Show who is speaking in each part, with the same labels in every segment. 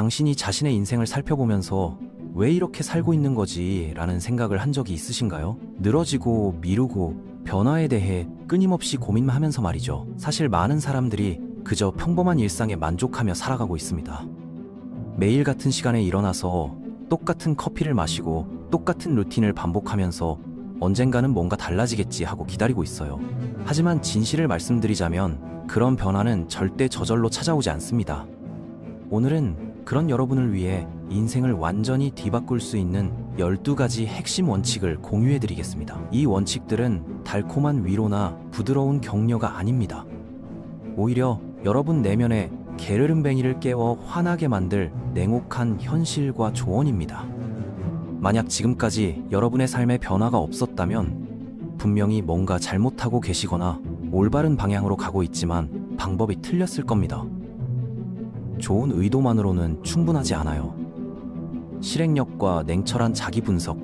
Speaker 1: 당신이 자신의 인생을 살펴보면서 왜 이렇게 살고 있는 거지? 라는 생각을 한 적이 있으신가요? 늘어지고 미루고 변화에 대해 끊임없이 고민하면서 말이죠. 사실 많은 사람들이 그저 평범한 일상에 만족하며 살아가고 있습니다. 매일 같은 시간에 일어나서 똑같은 커피를 마시고 똑같은 루틴을 반복하면서 언젠가는 뭔가 달라지겠지 하고 기다리고 있어요. 하지만 진실을 말씀드리자면 그런 변화는 절대 저절로 찾아오지 않습니다. 오늘은 그런 여러분을 위해 인생을 완전히 뒤바꿀 수 있는 12가지 핵심 원칙을 공유해 드리겠습니다. 이 원칙들은 달콤한 위로나 부드러운 격려가 아닙니다. 오히려 여러분 내면의 게으름뱅이를 깨워 화나게 만들 냉혹한 현실과 조언입니다. 만약 지금까지 여러분의 삶에 변화가 없었다면 분명히 뭔가 잘못하고 계시거나 올바른 방향으로 가고 있지만 방법이 틀렸을 겁니다. 좋은 의도만으로는 충분하지 않아요. 실행력과 냉철한 자기 분석,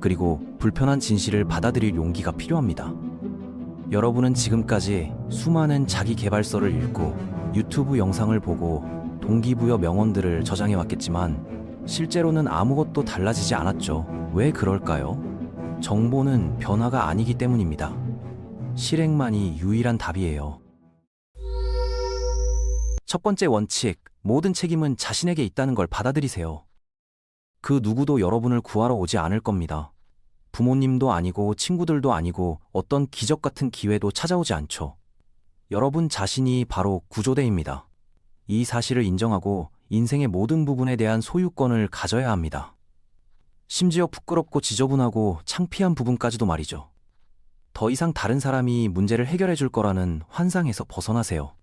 Speaker 1: 그리고 불편한 진실을 받아들일 용기가 필요합니다. 여러분은 지금까지 수많은 자기 개발서를 읽고 유튜브 영상을 보고 동기부여 명언들을 저장해 왔겠지만 실제로는 아무것도 달라지지 않았죠. 왜 그럴까요? 정보는 변화가 아니기 때문입니다. 실행만이 유일한 답이에요. 첫 번째 원칙, 모든 책임은 자신에게 있다는 걸 받아들이세요. 그 누구도 여러분을 구하러 오지 않을 겁니다. 부모님도 아니고 친구들도 아니고 어떤 기적 같은 기회도 찾아오지 않죠. 여러분 자신이 바로 구조대입니다. 이 사실을 인정하고 인생의 모든 부분에 대한 소유권을 가져야 합니다. 심지어 부끄럽고 지저분하고 창피한 부분까지도 말이죠. 더 이상 다른 사람이 문제를 해결해 줄 거라는 환상에서 벗어나세요.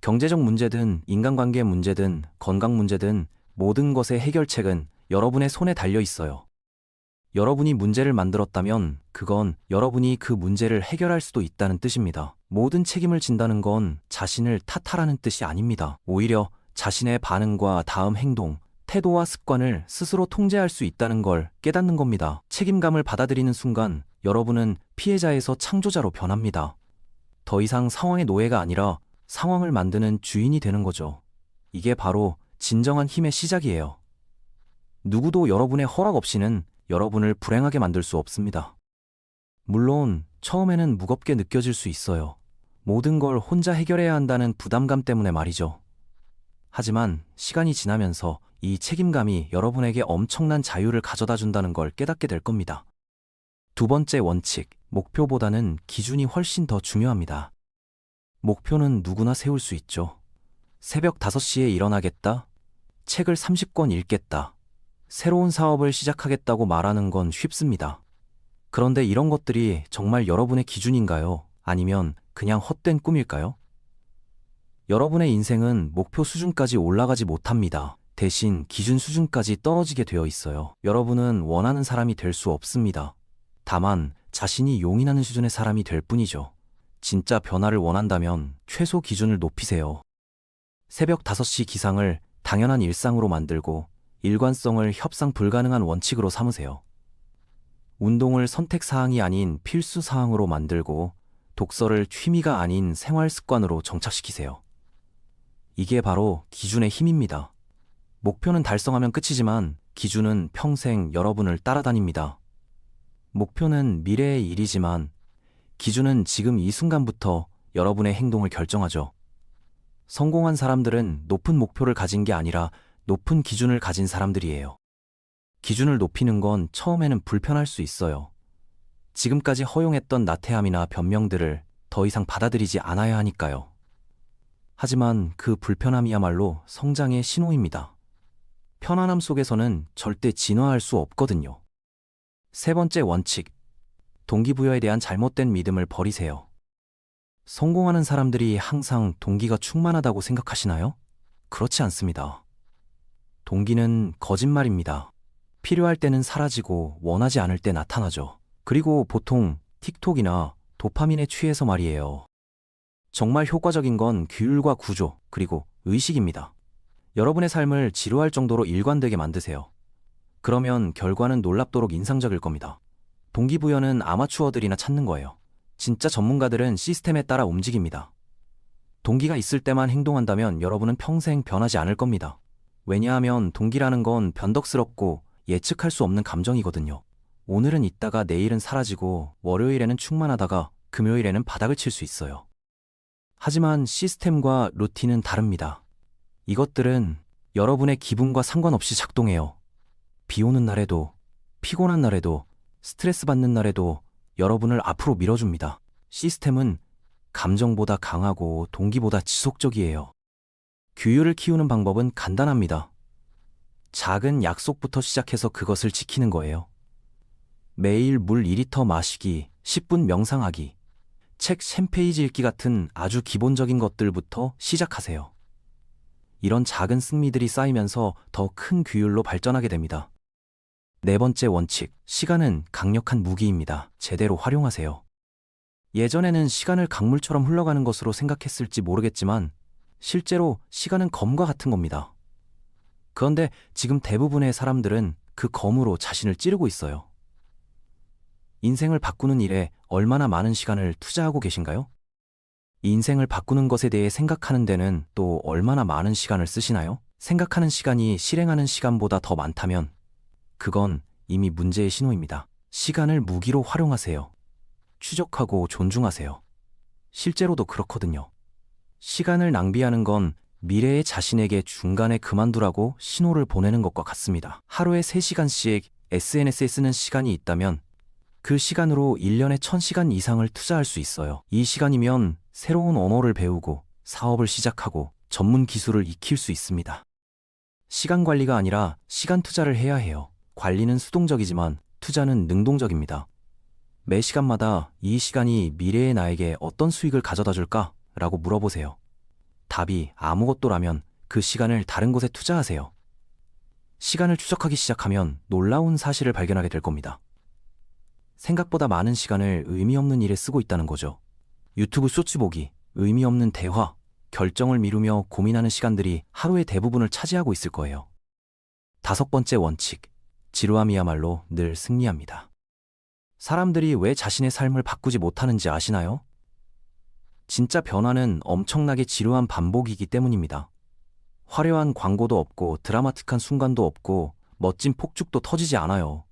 Speaker 1: 경제적 문제든 인간관계 문제든 건강 문제든 모든 것의 해결책은 여러분의 손에 달려 있어요. 여러분이 문제를 만들었다면 그건 여러분이 그 문제를 해결할 수도 있다는 뜻입니다. 모든 책임을 진다는 건 자신을 탓하라는 뜻이 아닙니다. 오히려 자신의 반응과 다음 행동, 태도와 습관을 스스로 통제할 수 있다는 걸 깨닫는 겁니다. 책임감을 받아들이는 순간 여러분은 피해자에서 창조자로 변합니다. 더 이상 상황의 노예가 아니라 상황을 만드는 주인이 되는 거죠. 이게 바로 진정한 힘의 시작이에요. 누구도 여러분의 허락 없이는 여러분을 불행하게 만들 수 없습니다. 물론 처음에는 무겁게 느껴질 수 있어요. 모든 걸 혼자 해결해야 한다는 부담감 때문에 말이죠. 하지만 시간이 지나면서 이 책임감이 여러분에게 엄청난 자유를 가져다 준다는 걸 깨닫게 될 겁니다. 두 번째 원칙, 목표보다는 기준이 훨씬 더 중요합니다. 목표는 누구나 세울 수 있죠. 새벽 5시에 일어나겠다? 책을 30권 읽겠다. 새로운 사업을 시작하겠다고 말하는 건 쉽습니다. 그런데 이런 것들이 정말 여러분의 기준인가요? 아니면 그냥 헛된 꿈일까요? 여러분의 인생은 목표 수준까지 올라가지 못합니다. 대신 기준 수준까지 떨어지게 되어 있어요. 여러분은 원하는 사람이 될 수 없습니다. 다만 자신이 용인하는 수준의 사람이 될 뿐이죠. 진짜 변화를 원한다면 최소 기준을 높이세요. 새벽 5시 기상을 당연한 일상으로 만들고 일관성을 협상 불가능한 원칙으로 삼으세요. 운동을 선택 사항이 아닌 필수 사항으로 만들고 독서를 취미가 아닌 생활 습관으로 정착시키세요. 이게 바로 기준의 힘입니다. 목표는 달성하면 끝이지만 기준은 평생 여러분을 따라다닙니다. 목표는 미래의 일이지만 기준은 지금 이 순간부터 여러분의 행동을 결정하죠. 성공한 사람들은 높은 목표를 가진 게 아니라 높은 기준을 가진 사람들이에요. 기준을 높이는 건 처음에는 불편할 수 있어요. 지금까지 허용했던 나태함이나 변명들을 더 이상 받아들이지 않아야 하니까요. 하지만 그 불편함이야말로 성장의 신호입니다. 편안함 속에서는 절대 진화할 수 없거든요. 세 번째 원칙. 동기부여에 대한 잘못된 믿음을 버리세요. 성공하는 사람들이 항상 동기가 충만하다고 생각하시나요? 그렇지 않습니다. 동기는 거짓말입니다. 필요할 때는 사라지고 원하지 않을 때 나타나죠. 그리고 보통 틱톡이나 도파민에 취해서 말이에요. 정말 효과적인 건 규율과 구조, 그리고 의식입니다. 여러분의 삶을 지루할 정도로 일관되게 만드세요. 그러면 결과는 놀랍도록 인상적일 겁니다. 동기부여는 아마추어들이나 찾는 거예요. 진짜 전문가들은 시스템에 따라 움직입니다. 동기가 있을 때만 행동한다면 여러분은 평생 변하지 않을 겁니다. 왜냐하면 동기라는 건 변덕스럽고 예측할 수 없는 감정이거든요. 오늘은 있다가 내일은 사라지고 월요일에는 충만하다가 금요일에는 바닥을 칠 수 있어요. 하지만 시스템과 루틴은 다릅니다. 이것들은 여러분의 기분과 상관없이 작동해요. 비 오는 날에도, 피곤한 날에도, 스트레스 받는 날에도 여러분을 앞으로 밀어줍니다. 시스템은 감정보다 강하고 동기보다 지속적이에요. 규율을 키우는 방법은 간단합니다. 작은 약속부터 시작해서 그것을 지키는 거예요. 매일 물 2리터 마시기, 10분 명상하기, 책 10페이지 읽기 같은 아주 기본적인 것들부터 시작하세요. 이런 작은 승리들이 쌓이면서 더 큰 규율로 발전하게 됩니다. 네 번째 원칙, 시간은 강력한 무기입니다. 제대로 활용하세요. 예전에는 시간을 강물처럼 흘러가는 것으로 생각했을지 모르겠지만 실제로 시간은 검과 같은 겁니다. 그런데 지금 대부분의 사람들은 그 검으로 자신을 찌르고 있어요. 인생을 바꾸는 일에 얼마나 많은 시간을 투자하고 계신가요? 인생을 바꾸는 것에 대해 생각하는 데는 또 얼마나 많은 시간을 쓰시나요? 생각하는 시간이 실행하는 시간보다 더 많다면 그건 이미 문제의 신호입니다. 시간을 무기로 활용하세요. 추적하고 존중하세요. 실제로도 그렇거든요. 시간을 낭비하는 건 미래의 자신에게 중간에 그만두라고 신호를 보내는 것과 같습니다. 하루에 3시간씩 SNS에 쓰는 시간이 있다면 그 시간으로 1년에 1000시간 이상을 투자할 수 있어요. 이 시간이면 새로운 언어를 배우고 사업을 시작하고 전문 기술을 익힐 수 있습니다. 시간 관리가 아니라 시간 투자를 해야 해요. 관리는 수동적이지만 투자는 능동적입니다. 매 시간마다 이 시간이 미래의 나에게 어떤 수익을 가져다 줄까? 라고 물어보세요. 답이 아무것도라면 그 시간을 다른 곳에 투자하세요. 시간을 추적하기 시작하면 놀라운 사실을 발견하게 될 겁니다. 생각보다 많은 시간을 의미 없는 일에 쓰고 있다는 거죠. 유튜브 쇼츠 보기, 의미 없는 대화, 결정을 미루며 고민하는 시간들이 하루의 대부분을 차지하고 있을 거예요. 다섯 번째 원칙, 지루함이야말로 늘 승리합니다. 사람들이 왜 자신의 삶을 바꾸지 못하는지 아시나요? 진짜 변화는 엄청나게 지루한 반복이기 때문입니다. 화려한 광고도 없고 드라마틱한 순간도 없고 멋진 폭죽도 터지지 않아요.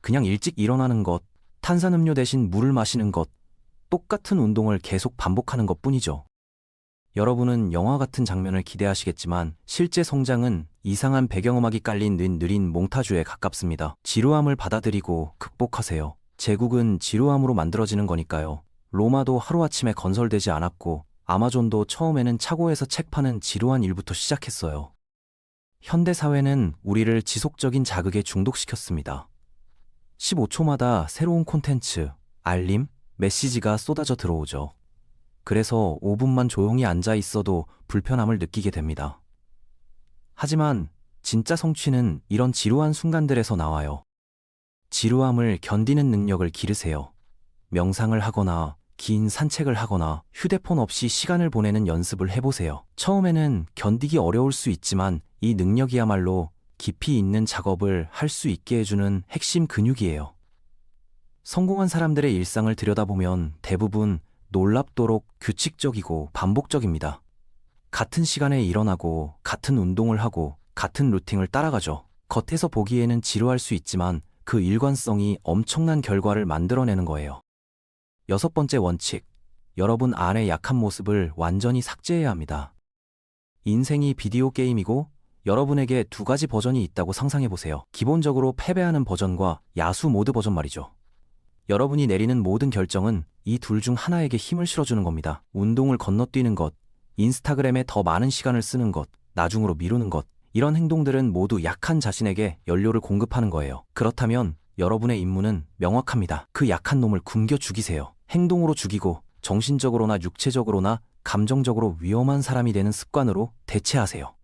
Speaker 1: 그냥 일찍 일어나는 것, 탄산음료 대신 물을 마시는 것, 똑같은 운동을 계속 반복하는 것 뿐이죠. 여러분은 영화 같은 장면을 기대하시겠지만 실제 성장은 이상한 배경음악이 깔린 느린 몽타주에 가깝습니다. 지루함을 받아들이고 극복하세요. 제국은 지루함으로 만들어지는 거니까요. 로마도 하루아침에 건설되지 않았고 아마존도 처음에는 차고에서 책 파는 지루한 일부터 시작했어요. 현대 사회는 우리를 지속적인 자극에 중독시켰습니다. 15초마다 새로운 콘텐츠, 알림, 메시지가 쏟아져 들어오죠. 그래서 5분만 조용히 앉아 있어도 불편함을 느끼게 됩니다. 하지만 진짜 성취는 이런 지루한 순간들에서 나와요. 지루함을 견디는 능력을 기르세요. 명상을 하거나 긴 산책을 하거나 휴대폰 없이 시간을 보내는 연습을 해보세요. 처음에는 견디기 어려울 수 있지만 이 능력이야말로 깊이 있는 작업을 할 수 있게 해주는 핵심 근육이에요. 성공한 사람들의 일상을 들여다보면 대부분 놀랍도록 규칙적이고 반복적입니다. 같은 시간에 일어나고 같은 운동을 하고 같은 루틴을 따라가죠. 겉에서 보기에는 지루할 수 있지만 그 일관성이 엄청난 결과를 만들어내는 거예요. 여섯 번째 원칙. 여러분 안의 약한 모습을 완전히 삭제해야 합니다. 인생이 비디오 게임이고 여러분에게 두 가지 버전이 있다고 상상해 보세요. 기본적으로 패배하는 버전과 야수 모드 버전 말이죠. 여러분이 내리는 모든 결정은 이 둘 중 하나에게 힘을 실어주는 겁니다. 운동을 건너뛰는 것, 인스타그램에 더 많은 시간을 쓰는 것, 나중으로 미루는 것, 이런 행동들은 모두 약한 자신에게 연료를 공급하는 거예요. 그렇다면 여러분의 임무는 명확합니다. 그 약한 놈을 굶겨 죽이세요. 행동으로 죽이고 정신적으로나 육체적으로나 감정적으로 위험한 사람이 되는 습관으로 대체하세요.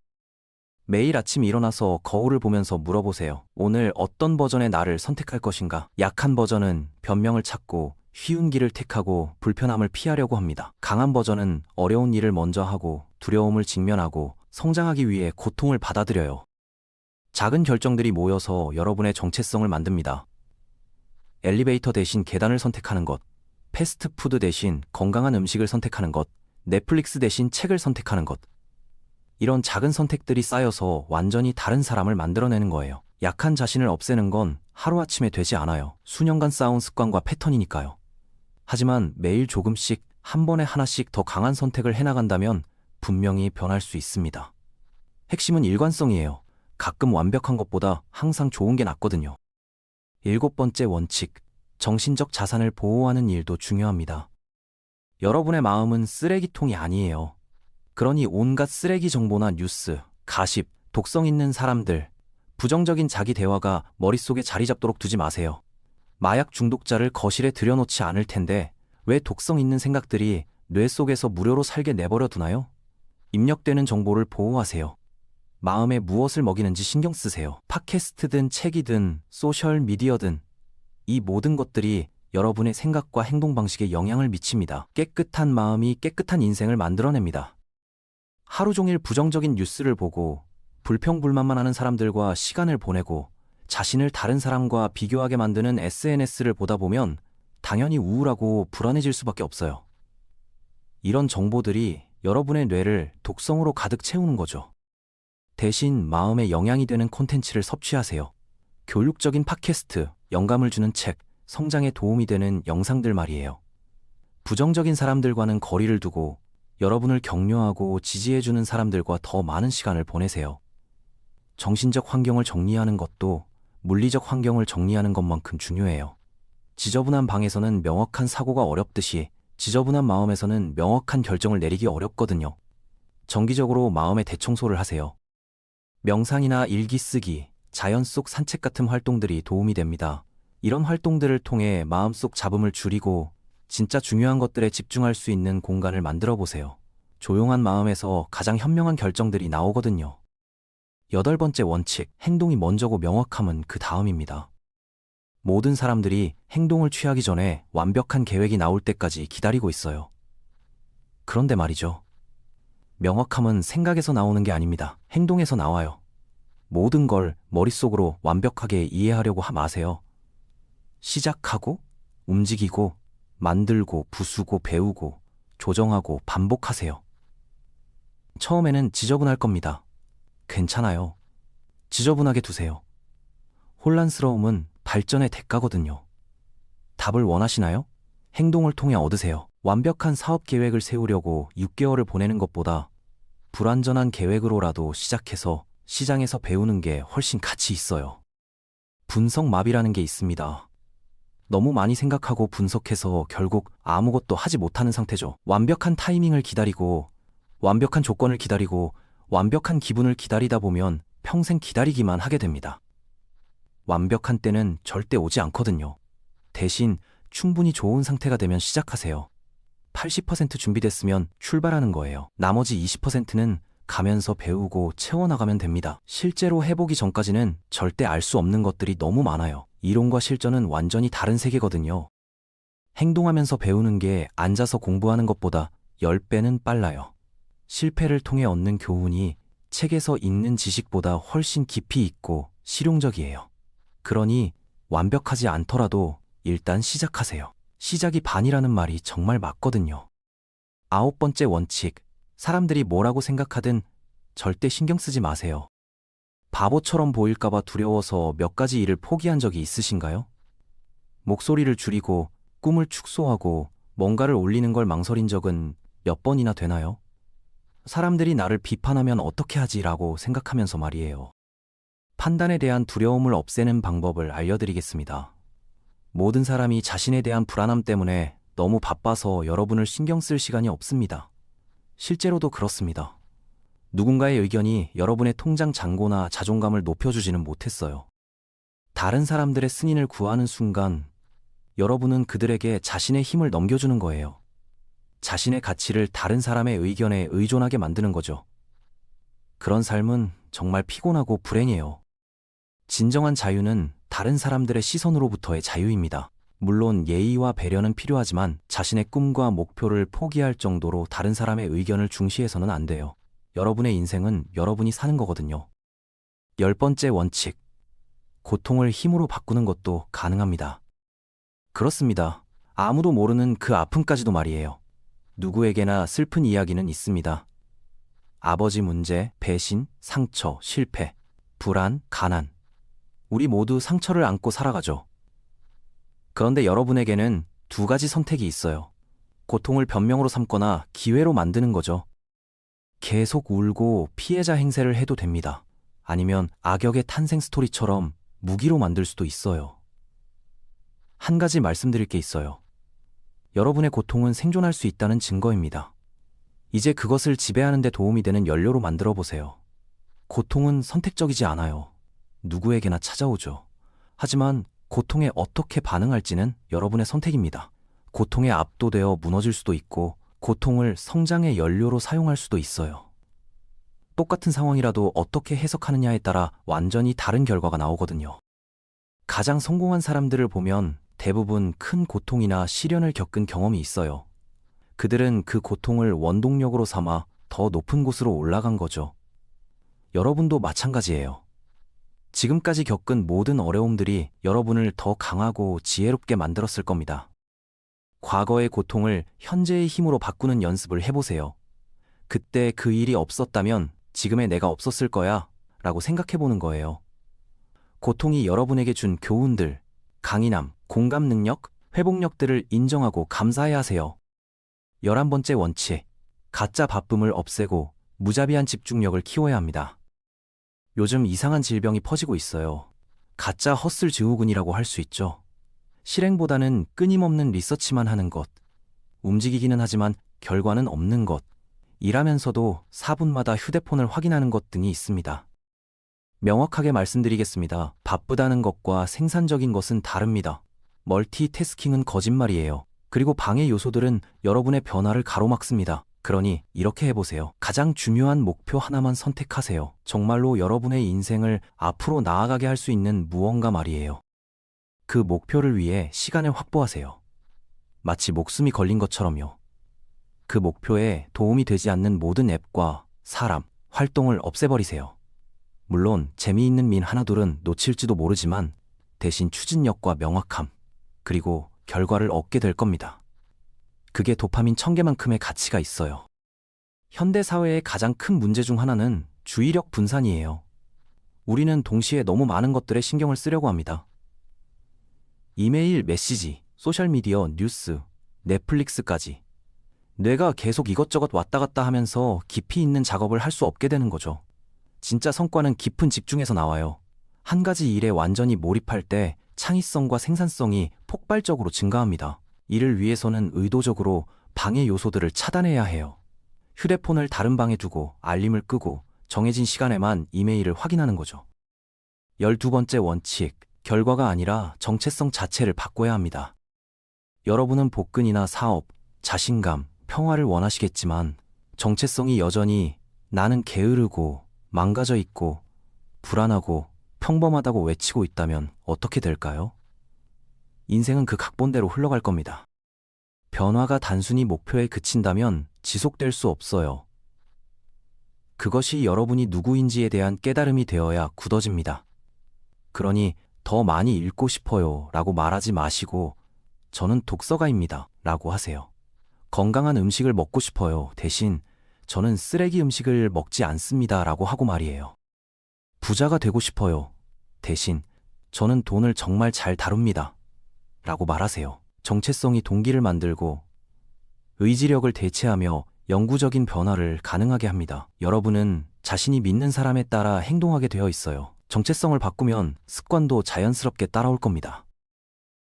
Speaker 1: 매일 아침 일어나서 거울을 보면서 물어보세요. 오늘 어떤 버전의 나를 선택할 것인가? 약한 버전은 변명을 찾고 쉬운 길을 택하고 불편함을 피하려고 합니다. 강한 버전은 어려운 일을 먼저 하고 두려움을 직면하고 성장하기 위해 고통을 받아들여요. 작은 결정들이 모여서 여러분의 정체성을 만듭니다. 엘리베이터 대신 계단을 선택하는 것, 패스트푸드 대신 건강한 음식을 선택하는 것, 넷플릭스 대신 책을 선택하는 것, 이런 작은 선택들이 쌓여서 완전히 다른 사람을 만들어내는 거예요. 약한 자신을 없애는 건 하루아침에 되지 않아요. 수년간 쌓아온 습관과 패턴이니까요. 하지만 매일 조금씩 한 번에 하나씩 더 강한 선택을 해나간다면 분명히 변할 수 있습니다. 핵심은 일관성이에요. 가끔 완벽한 것보다 항상 좋은 게 낫거든요. 일곱 번째 원칙. 정신적 자산을 보호하는 일도 중요합니다. 여러분의 마음은 쓰레기통이 아니에요. 그러니 온갖 쓰레기 정보나 뉴스, 가십, 독성 있는 사람들, 부정적인 자기 대화가 머릿속에 자리 잡도록 두지 마세요. 마약 중독자를 거실에 들여놓지 않을 텐데 왜 독성 있는 생각들이 뇌 속에서 무료로 살게 내버려 두나요? 입력되는 정보를 보호하세요. 마음에 무엇을 먹이는지 신경 쓰세요. 팟캐스트든 책이든 소셜 미디어든 이 모든 것들이 여러분의 생각과 행동 방식에 영향을 미칩니다. 깨끗한 마음이 깨끗한 인생을 만들어냅니다. 하루 종일 부정적인 뉴스를 보고 불평불만만 하는 사람들과 시간을 보내고 자신을 다른 사람과 비교하게 만드는 SNS를 보다 보면 당연히 우울하고 불안해질 수밖에 없어요. 이런 정보들이 여러분의 뇌를 독성으로 가득 채우는 거죠. 대신 마음에 영향이 되는 콘텐츠를 섭취하세요. 교육적인 팟캐스트, 영감을 주는 책, 성장에 도움이 되는 영상들 말이에요. 부정적인 사람들과는 거리를 두고 여러분을 격려하고 지지해주는 사람들과 더 많은 시간을 보내세요. 정신적 환경을 정리하는 것도 물리적 환경을 정리하는 것만큼 중요해요. 지저분한 방에서는 명확한 사고가 어렵듯이 지저분한 마음에서는 명확한 결정을 내리기 어렵거든요. 정기적으로 마음의 대청소를 하세요. 명상이나 일기 쓰기, 자연 속 산책 같은 활동들이 도움이 됩니다. 이런 활동들을 통해 마음속 잡음을 줄이고 진짜 중요한 것들에 집중할 수 있는 공간을 만들어 보세요. 조용한 마음에서 가장 현명한 결정들이 나오거든요. 여덟 번째 원칙, 행동이 먼저고 명확함은 그 다음입니다. 모든 사람들이 행동을 취하기 전에 완벽한 계획이 나올 때까지 기다리고 있어요. 그런데 말이죠. 명확함은 생각에서 나오는 게 아닙니다. 행동에서 나와요. 모든 걸 머릿속으로 완벽하게 이해하려고 하지 마세요. 시작하고, 움직이고, 만들고, 부수고, 배우고, 조정하고, 반복하세요. 처음에는 지저분할 겁니다. 괜찮아요. 지저분하게 두세요. 혼란스러움은 발전의 대가거든요. 답을 원하시나요? 행동을 통해 얻으세요. 완벽한 사업 계획을 세우려고 6개월을 보내는 것보다 불완전한 계획으로라도 시작해서 시장에서 배우는 게 훨씬 가치 있어요. 분석 마비라는 게 있습니다. 너무 많이 생각하고 분석해서 결국 아무것도 하지 못하는 상태죠. 완벽한 타이밍을 기다리고, 완벽한 조건을 기다리고, 완벽한 기분을 기다리다 보면 평생 기다리기만 하게 됩니다. 완벽한 때는 절대 오지 않거든요. 대신 충분히 좋은 상태가 되면 시작하세요. 80% 준비됐으면 출발하는 거예요. 나머지 20%는 가면서 배우고 채워나가면 됩니다. 실제로 해보기 전까지는 절대 알 수 없는 것들이 너무 많아요. 이론과 실전은 완전히 다른 세계거든요. 행동하면서 배우는 게 앉아서 공부하는 것보다 10배는 빨라요. 실패를 통해 얻는 교훈이 책에서 읽는 지식보다 훨씬 깊이 있고 실용적이에요. 그러니 완벽하지 않더라도 일단 시작하세요. 시작이 반이라는 말이 정말 맞거든요. 아홉 번째 원칙. 사람들이 뭐라고 생각하든 절대 신경 쓰지 마세요. 바보처럼 보일까봐 두려워서 몇 가지 일을 포기한 적이 있으신가요? 목소리를 줄이고 꿈을 축소하고 뭔가를 올리는 걸 망설인 적은 몇 번이나 되나요? 사람들이 나를 비판하면 어떻게 하지라고 생각하면서 말이에요. 판단에 대한 두려움을 없애는 방법을 알려드리겠습니다. 모든 사람이 자신에 대한 불안함 때문에 너무 바빠서 여러분을 신경 쓸 시간이 없습니다. 실제로도 그렇습니다. 누군가의 의견이 여러분의 통장 잔고나 자존감을 높여주지는 못했어요. 다른 사람들의 승인을 구하는 순간 여러분은 그들에게 자신의 힘을 넘겨주는 거예요. 자신의 가치를 다른 사람의 의견에 의존하게 만드는 거죠. 그런 삶은 정말 피곤하고 불행해요. 진정한 자유는 다른 사람들의 시선으로부터의 자유입니다. 물론 예의와 배려는 필요하지만 자신의 꿈과 목표를 포기할 정도로 다른 사람의 의견을 중시해서는 안 돼요. 여러분의 인생은 여러분이 사는 거거든요. 열 번째 원칙. 고통을 힘으로 바꾸는 것도 가능합니다. 그렇습니다. 아무도 모르는 그 아픔까지도 말이에요. 누구에게나 슬픈 이야기는 있습니다. 아버지 문제, 배신, 상처, 실패, 불안, 가난. 우리 모두 상처를 안고 살아가죠. 그런데 여러분에게는 두 가지 선택이 있어요. 고통을 변명으로 삼거나 기회로 만드는 거죠. 계속 울고 피해자 행세를 해도 됩니다. 아니면 악역의 탄생 스토리처럼 무기로 만들 수도 있어요. 한 가지 말씀드릴 게 있어요. 여러분의 고통은 생존할 수 있다는 증거입니다. 이제 그것을 지배하는 데 도움이 되는 연료로 만들어 보세요. 고통은 선택적이지 않아요. 누구에게나 찾아오죠. 하지만 고통에 어떻게 반응할지는 여러분의 선택입니다. 고통에 압도되어 무너질 수도 있고, 고통을 성장의 연료로 사용할 수도 있어요. 똑같은 상황이라도 어떻게 해석하느냐에 따라 완전히 다른 결과가 나오거든요. 가장 성공한 사람들을 보면 대부분 큰 고통이나 시련을 겪은 경험이 있어요. 그들은 그 고통을 원동력으로 삼아 더 높은 곳으로 올라간 거죠. 여러분도 마찬가지예요. 지금까지 겪은 모든 어려움들이 여러분을 더 강하고 지혜롭게 만들었을 겁니다. 과거의 고통을 현재의 힘으로 바꾸는 연습을 해보세요. 그때 그 일이 없었다면 지금의 내가 없었을 거야 라고 생각해 보는 거예요. 고통이 여러분에게 준 교훈들, 강인함, 공감 능력, 회복력들을 인정하고 감사해야 하세요. 열한 번째 원칙, 가짜 바쁨을 없애고 무자비한 집중력을 키워야 합니다. 요즘 이상한 질병이 퍼지고 있어요. 가짜 헛슬 증후군이라고 할 수 있죠. 실행보다는 끊임없는 리서치만 하는 것, 움직이기는 하지만 결과는 없는 것, 일하면서도 4분마다 휴대폰을 확인하는 것 등이 있습니다. 명확하게 말씀드리겠습니다. 바쁘다는 것과 생산적인 것은 다릅니다. 멀티태스킹은 거짓말이에요. 그리고 방해 요소들은 여러분의 변화를 가로막습니다. 그러니 이렇게 해보세요. 가장 중요한 목표 하나만 선택하세요. 정말로 여러분의 인생을 앞으로 나아가게 할 수 있는 무언가 말이에요. 그 목표를 위해 시간을 확보하세요. 마치 목숨이 걸린 것처럼요. 그 목표에 도움이 되지 않는 모든 앱과 사람, 활동을 없애버리세요. 물론 재미있는 민 하나둘은 놓칠지도 모르지만 대신 추진력과 명확함, 그리고 결과를 얻게 될 겁니다. 그게 도파민 천 개만큼의 가치가 있어요. 현대 사회의 가장 큰 문제 중 하나는 주의력 분산이에요. 우리는 동시에 너무 많은 것들에 신경을 쓰려고 합니다. 이메일, 메시지, 소셜미디어, 뉴스, 넷플릭스까지. 뇌가 계속 이것저것 왔다 갔다 하면서 깊이 있는 작업을 할 수 없게 되는 거죠. 진짜 성과는 깊은 집중에서 나와요. 한 가지 일에 완전히 몰입할 때 창의성과 생산성이 폭발적으로 증가합니다. 이를 위해서는 의도적으로 방해 요소들을 차단해야 해요. 휴대폰을 다른 방에 두고 알림을 끄고 정해진 시간에만 이메일을 확인하는 거죠. 열두 번째 원칙, 결과가 아니라 정체성 자체를 바꿔야 합니다. 여러분은 복근이나 사업, 자신감, 평화를 원하시겠지만 정체성이 여전히 나는 게으르고 망가져 있고 불안하고 평범하다고 외치고 있다면 어떻게 될까요? 인생은 그 각본대로 흘러갈 겁니다. 변화가 단순히 목표에 그친다면 지속될 수 없어요. 그것이 여러분이 누구인지에 대한 깨달음이 되어야 굳어집니다. 그러니 더 많이 읽고 싶어요 라고 말하지 마시고 저는 독서가입니다 라고 하세요. 건강한 음식을 먹고 싶어요 대신 저는 쓰레기 음식을 먹지 않습니다 라고 하고 말이에요. 부자가 되고 싶어요. 대신 저는 돈을 정말 잘 다룹니다. 라고 말하세요. 정체성이 동기를 만들고 의지력을 대체하며 영구적인 변화를 가능하게 합니다. 여러분은 자신이 믿는 사람에 따라 행동하게 되어 있어요. 정체성을 바꾸면 습관도 자연스럽게 따라올 겁니다.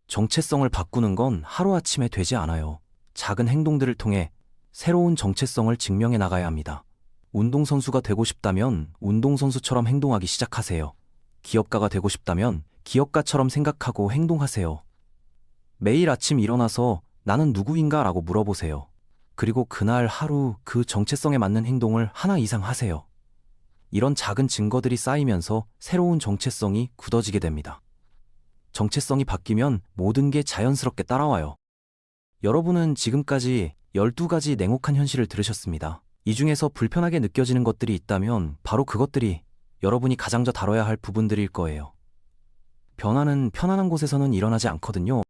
Speaker 1: 정체성을 바꾸는 건 하루아침에 되지 않아요. 작은 행동들을 통해 새로운 정체성을 증명해 나가야 합니다. 운동선수가 되고 싶다면 운동선수처럼 행동하기 시작하세요. 기업가가 되고 싶다면 기업가처럼 생각하고 행동하세요. 매일 아침 일어나서 나는 누구인가 라고 물어보세요. 그리고 그날 하루 그 정체성에 맞는 행동을 하나 이상 하세요. 이런 작은 증거들이 쌓이면서 새로운 정체성이 굳어지게 됩니다. 정체성이 바뀌면 모든 게 자연스럽게 따라와요. 여러분은 지금까지 12가지 냉혹한 현실을 들으셨습니다. 이 중에서 불편하게 느껴지는 것들이 있다면 바로 그것들이 여러분이 가장 더 다뤄야 할 부분들일 거예요. 변화는 편안한 곳에서는 일어나지 않거든요.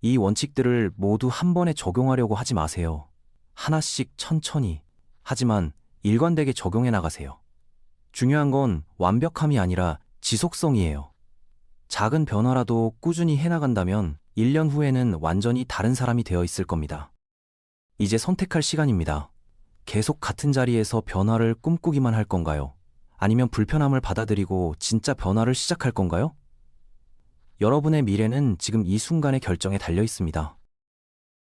Speaker 1: 이 원칙들을 모두 한 번에 적용하려고 하지 마세요. 하나씩 천천히. 하지만 일관되게 적용해 나가세요. 중요한 건 완벽함이 아니라 지속성이에요. 작은 변화라도 꾸준히 해나간다면 1년 후에는 완전히 다른 사람이 되어 있을 겁니다. 이제 선택할 시간입니다. 계속 같은 자리에서 변화를 꿈꾸기만 할 건가요? 아니면 불편함을 받아들이고 진짜 변화를 시작할 건가요? 여러분의 미래는 지금 이 순간의 결정에 달려 있습니다.